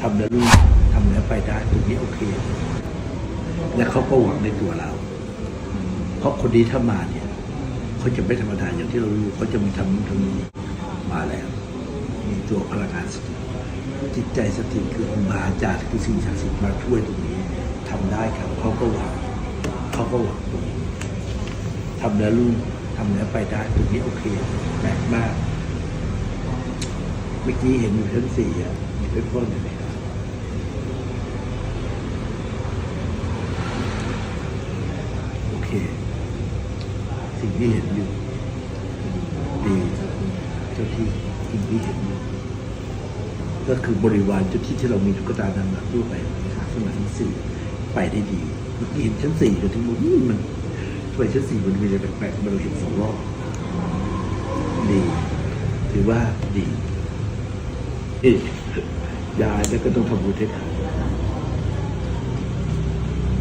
ทำแล้วรู้ทำแล้วไปได้ตรงนี้โอเค และเขาก็หวังในตัวเรา เพราะคนนี้ถ้ามาเนี่ยเขาจะไม่ธรรมดาอย่างที่เรารู้เขาจะมีทำทำนี่มาแล้ว มีตัวพลังงานสติจิตใจสติคือครูบาจารย์คือสิ่งศักดิ์สิทธิ์มาช่วยตรงนี้ทำได้ครับเขาก็หวังเขาก็หวังตรงนี้ทำแล้วรู้ทำแล้วไปได้ตรงนี้โอเคแปลกมาก เมื่อกี้เห็นอยู่ชั้นสี่อะมีเป็นพ่นอยู่ไหม ครับโอเคสิ่งที่เห็นอยู่ดีเจ้าที่สิ่งที่เห็นอยู่ก็คือบริวารเจ้าที่ที่เรามีตุ๊กตานางรำทั่วไปสมัยชั้นสี่ไปได้ดีเมื่อกี้เห็นชั้นสี่จนถึงบอกอืมมันทำไมชั้นสี่มันมีอะไรแปลกๆมันเราเห็นสองรอบดี ถือว่าดีเอ๊ะยายแล้วก็ต้องทำบุญให้เขา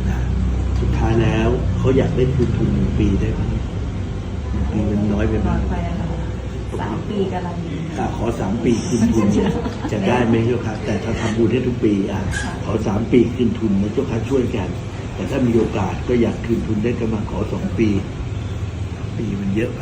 นะสุดท้ายแล้ว เขาอยากได้คืนทุนหนึ่งปีได้ไหมหนึ่งปีมันน้อยไปไหมตอนไปอะค่ะสามปีกำลังดีอะขอสามปีคืนทุนจะได้ไหมเจ้าค่ะแต่ถ้าทำบุญให้ทุกปีอะขอสามปีคืนทุนนะเจ้าค่ะช่วยกัน แต่ถ้ามีโอกาสก็อยากคืนทุนได้ก็มาขอสองปี ปีมันเยอะไป